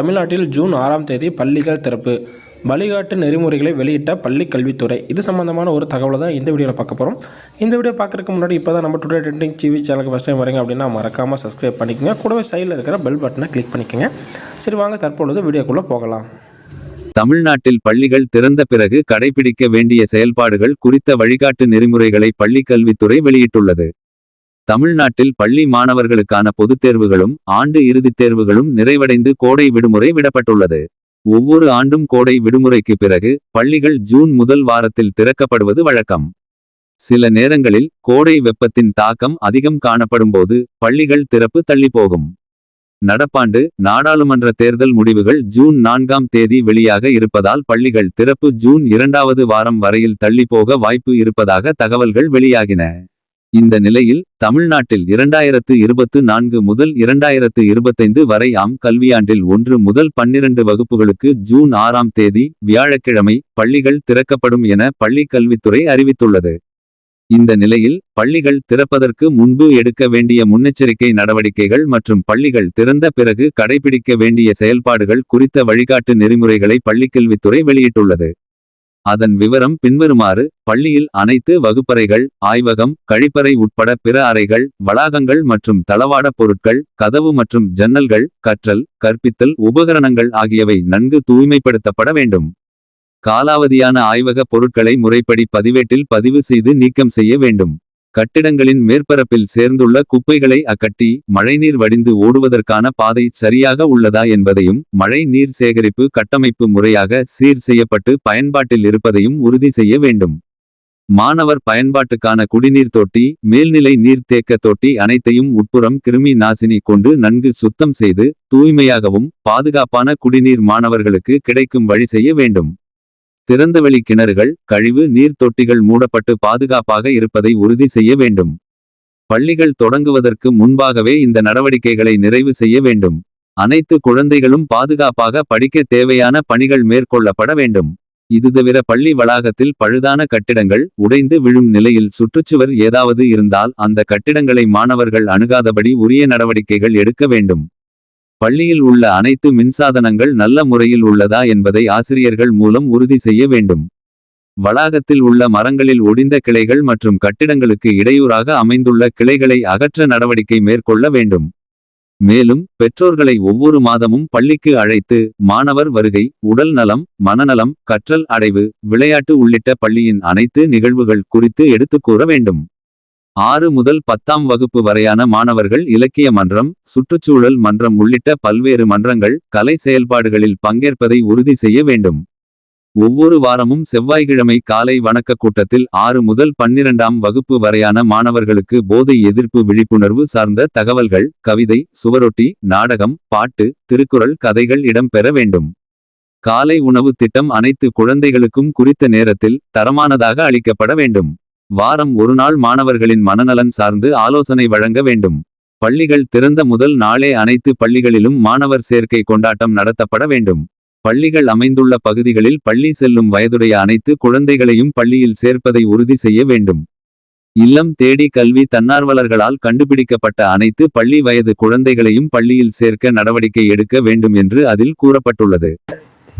தமிழ்நாட்டில் ஜூன் ஆறாம் தேதி பள்ளிகள் திறப்பு. வழிகாட்டு நெறிமுறைகளை வெளியிட்ட பள்ளி கல்வித்துறை. இது சம்பந்தமான ஒரு தகவலை தான் இந்த வீடியோவில் பார்க்க போகிறோம் இந்த வீடியோ பார்க்குறதுக்கு முன்னாடி இப்போ தான் நம்ம டுடே ட்ரெண்டிங் டிவி சேனலுக்கு ஃபஸ்ட் டைம் வரீங்க அப்படின்னா மறக்காமல் சப்ஸ்கிரைப் பண்ணிக்கோங்க. கூடவே சைடில் இருக்கிற பெல் பட்டனை கிளிக் பண்ணிக்கோங்க. சரி வாங்க தற்பொழுது வீடியோக்குள்ளே போகலாம். தமிழ்நாட்டில் பள்ளிகள் திறந்த பிறகு கடைபிடிக்க வேண்டிய செயல்பாடுகள் குறித்த வழிகாட்டு நெறிமுறைகளை பள்ளிக் கல்வித்துறை வெளியிட்டுள்ளது. தமிழ்நாட்டில் பள்ளி மாணவர்களுக்கான பொதுத் தேர்வுகளும் ஆண்டு இறுதித் தேர்வுகளும் நிறைவடைந்து கோடை விடுமுறை விடப்பட்டுள்ளது. ஒவ்வொரு ஆண்டும் கோடை விடுமுறைக்கு பிறகு பள்ளிகள் ஜூன் முதல் வாரத்தில் திறக்கப்படுவது வழக்கம். சில நேரங்களில் கோடை வெப்பத்தின் தாக்கம் அதிகம் காணப்படும்போது பள்ளிகள் திறப்பு தள்ளிப்போகும். நடப்பாண்டு நாடாளுமன்ற தேர்தல் முடிவுகள் ஜூன் நான்காம் தேதி வெளியாக இருப்பதால் பள்ளிகள் திறப்பு ஜூன் இரண்டாவது வாரம் வரையில் தள்ளிப்போக வாய்ப்பு இருப்பதாக தகவல்கள் வெளியாகின. இந்த நிலையில் தமிழ்நாட்டில் இரண்டாயிரத்து இருபத்து நான்கு முதல் இரண்டாயிரத்து இருபத்தைந்து வரை ஆம் கல்வியாண்டில் ஒன்று முதல் பன்னிரண்டு வகுப்புகளுக்கு ஜூன் ஆறாம் தேதி வியாழக்கிழமை பள்ளிகள் திறக்கப்படும் என பள்ளிக் கல்வித்துறை அறிவித்துள்ளது. இந்த நிலையில் பள்ளிகள் திறப்பதற்கு முன்பு எடுக்க வேண்டிய முன்னெச்சரிக்கை நடவடிக்கைகள் மற்றும் பள்ளிகள் திறந்த பிறகு கடைபிடிக்க வேண்டிய செயல்பாடுகள் குறித்த வழிகாட்டு நெறிமுறைகளை பள்ளிக்கல்வித்துறை வெளியிட்டுள்ளது. அதன் விவரம் பின்வருமாறு பள்ளியில் அனைத்து வகுப்பறைகள் ஆய்வகம் கழிப்பறை உட்பட பிற அறைகள் வளாகங்கள் மற்றும் தளவாடப் பொருட்கள் கதவு மற்றும் ஜன்னல்கள் கற்றல் கற்பித்தல் உபகரணங்கள் ஆகியவை நன்கு தூய்மைப்படுத்தப்பட வேண்டும். காலாவதியான ஆய்வக பொருட்களை முறைப்படி பதிவேட்டில் பதிவு செய்து நீக்கம் செய்ய வேண்டும். கட்டிடங்களின் மேற்பரப்பில் சேர்ந்துள்ள குப்பைகளை அக்கட்டி மழைநீர் வடிந்து ஓடுவதற்கான பாதை சரியாக உள்ளதா என்பதையும் மழை நீர் சேகரிப்பு கட்டமைப்பு முறையாக சீர் செய்யப்பட்டு பயன்பாட்டில் இருப்பதையும் உறுதி செய்ய வேண்டும். மாணவர் பயன்பாட்டுக்கான குடிநீர் தொட்டி மேல்நிலை நீர் தேக்க தொட்டி அனைத்தையும் உட்புறம் கிருமி நாசினி கொண்டு நன்கு சுத்தம் செய்து தூய்மையாகவும் பாதுகாப்பான குடிநீர் மாணவர்களுக்கு கிடைக்கும் வழி செய்ய வேண்டும். திறந்தவெளி கிணறுகள் கழிவு நீர் தொட்டிகள் மூடப்பட்டு பாதுகாப்பாக இருப்பதை உறுதி செய்ய வேண்டும். பள்ளிகள் தொடங்குவதற்கு முன்பாகவே இந்த நடவடிக்கைகளை நிறைவு செய்ய வேண்டும். அனைத்து குழந்தைகளும் பாதுகாப்பாக படிக்க தேவையான பணிகள் மேற்கொள்ளப்பட வேண்டும். இது தவிர பள்ளி வளாகத்தில் பழுதான கட்டிடங்கள் உடைந்து விழும் நிலையில் சுற்றுச்சுவர் ஏதாவது இருந்தால் அந்த கட்டிடங்களை மாணவர்கள் அணுகாதபடி உரிய நடவடிக்கைகள் எடுக்க வேண்டும். பள்ளியில் உள்ள அனைத்து மின்சாதனங்கள் நல்ல முறையில் உள்ளதா என்பதை ஆசிரியர்கள் மூலம் உறுதி செய்ய வேண்டும். வளாகத்தில் உள்ள மரங்களில் ஒடிந்த கிளைகள் மற்றும் கட்டிடங்களுக்கு இடையூறாக அமைந்துள்ள கிளைகளை அகற்ற நடவடிக்கை மேற்கொள்ள வேண்டும். மேலும் பெற்றோர்களை ஒவ்வொரு மாதமும் பள்ளிக்கு அழைத்து மாணவர் வருகை உடல் நலம் மனநலம் கற்றல் அடைவு விளையாட்டு உள்ளிட்ட பள்ளியின் அனைத்து நிகழ்வுகள் குறித்து எடுத்துக் கூற வேண்டும். ஆறு முதல் பத்தாம் வகுப்பு வரையான மாணவர்கள் இலக்கிய மன்றம் சுற்றுச்சூழல் மன்றம் உள்ளிட்ட பல்வேறு மன்றங்கள் கலை செயல்பாடுகளில் பங்கேற்பதை உறுதி செய்ய வேண்டும். ஒவ்வொரு வாரமும் செவ்வாய்க்கிழமை காலை வணக்க கூட்டத்தில் ஆறு முதல் பன்னிரண்டாம் வகுப்பு வரையான மாணவர்களுக்கு போதை எதிர்ப்பு விழிப்புணர்வு சார்ந்த தகவல்கள் கவிதை சுவரொட்டி நாடகம் பாட்டு திருக்குறள் கதைகள் இடம்பெற வேண்டும். காலை உணவு திட்டம் அனைத்து குழந்தைகளுக்கும் குறித்த நேரத்தில் தரமானதாக அளிக்கப்பட வேண்டும். வாரம் ஒரு நாள் மாணவர்களின் மனநலன் சார்ந்து ஆலோசனை வழங்க வேண்டும். பள்ளிகள் திறந்த முதல் நாளே அனைத்து பள்ளிகளிலும் மாணவர் சேர்க்கை கொண்டாட்டம் நடத்தப்பட வேண்டும். பள்ளிகள் அமைந்துள்ள பகுதிகளில் பள்ளி செல்லும் வயதுடைய அனைத்து குழந்தைகளையும் பள்ளியில் சேர்ப்பதை உறுதி செய்ய வேண்டும். இல்லம் தேடி கல்வி தன்னார்வலர்களால் கண்டுபிடிக்கப்பட்ட அனைத்து பள்ளி வயது குழந்தைகளையும் பள்ளியில் சேர்க்க நடவடிக்கை எடுக்க வேண்டும் என்று அதில் கூறப்பட்டுள்ளது.